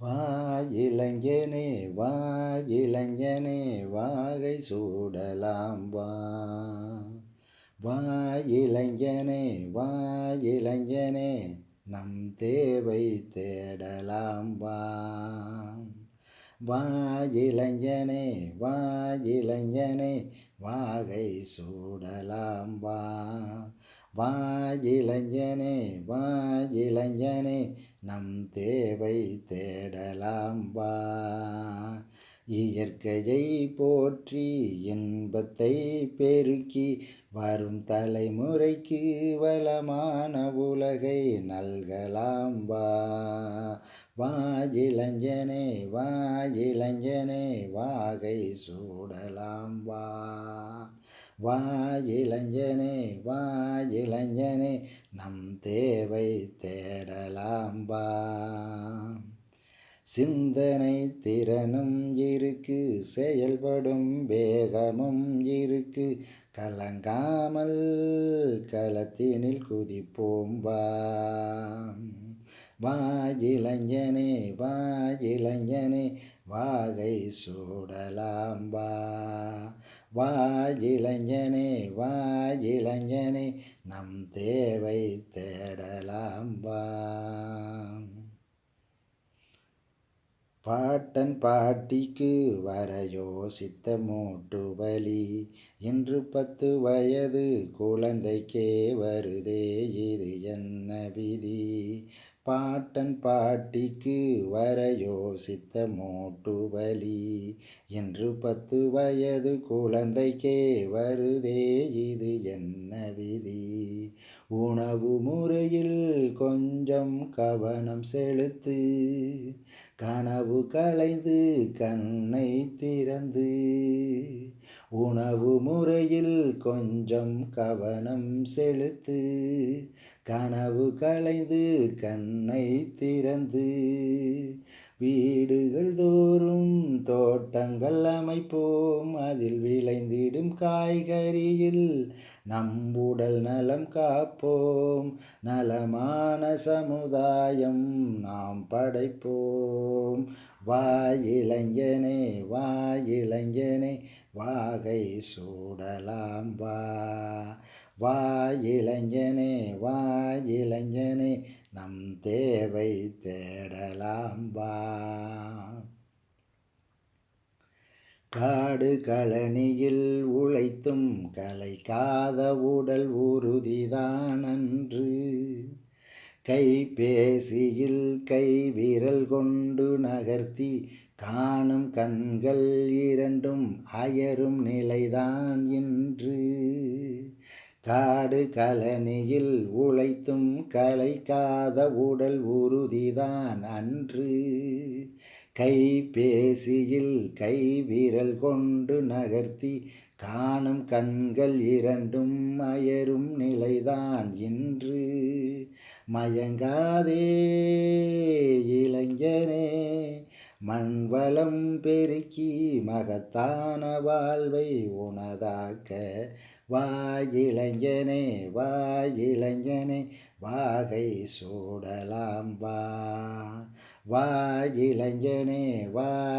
வா இளைஞனே வாகை சூடலாம் வா. வா இளைஞனே நம் தேவை தேடலாம் வா. வா இளைஞனே வாகை சூடலாம் வா. வாஜிலஞ்சனே வாஜிலஞ்சனே நம் தேவை தேடலாம் வா. இயற்கையை போற்றி இன்பத்தை பெருக்கி வரும் தலைமுறைக்கு வளமான உலகை நல்கலாம் வா. வாஜிலஞ்சனே வாஜிலஞ்சனே வாகை சூடலாம் வா. வா இளைஞனே வா இளைஞனே நம் தேவை தேடலாம் வா. சிந்தனை திறனும் இருக்கு செயல்படும் வேகமும் இருக்கு. கலங்காமல் களத்தினில் குதிப்போம் வா. வா இளைஞனே வா இளைஞனே வாகை சூடலாம் வா. வா இளைஞனே வா இளைஞனே நம் தேவை தேடலாம் வா. பாட்டன் பாட்டிக்கு வர யோசித்த மூட்டு வலி இன்று பத்து வயது குழந்தைக்கே வருதே இது என்ன விதி? பாட்டன் பாட்டிக்கு வர யோசித்த மூட்டு வலி. என்று பத்து வயது குழந்தைக்கே வருதே இது என்ன விதி? உணவு முறையில் கொஞ்சம் கவனம் செலுத்து. கனவு கலைந்து கண்ணை திறந்து. உணவு முறையில் கொஞ்சம் கவனம் செலுத்து. கனவு கலைந்து கண்ணை திறந்து. வீடுகள் தோறும் தோட்டங்கள் அமைப்போம். அதில் விளைந்திடும் காய்கறியில் நம் உடல் நலம் காப்போம். நலமான சமுதாயம் நாம் படைப்போம். வாயிலஞ்சனே வாயிலஞ்சனே வாகை சூடலாம் வா. வாயிலஞ்சனே வாயிலஞ்சனே நம் தேவை தேடலாம் வா. காடு கழனியில் உழைத்தும் கலைக்காத உடல் உறுதிதான் அன்று. கைபேசியில் கை விரல் கொண்டு நகர்த்தி காணும் கண்கள் இரண்டும் அயரும் நிலைதான் இன்று. காடு கலனியில் உழைத்தும் கலைக்காத உடல் உறுதிதான் அன்று. கைபேசியில் கை விரல் கொண்டு நகர்த்தி காணும் கண்கள் இரண்டும் மயரும் நிலைதான் இன்று. மயங்காதே இளைஞனே மண்வளம் பெருக்கி மகத்தான வாழ்வை உனதாக்க. வா இளைஞனே வா இளைஞனே வாகை சூடலாம் வா. வா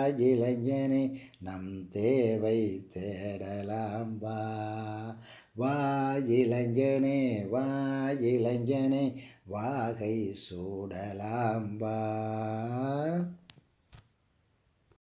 இளைஞனே நம் தேவை தேடலாம் வா. வா இளைஞனே வாகை சூடலாம் வா.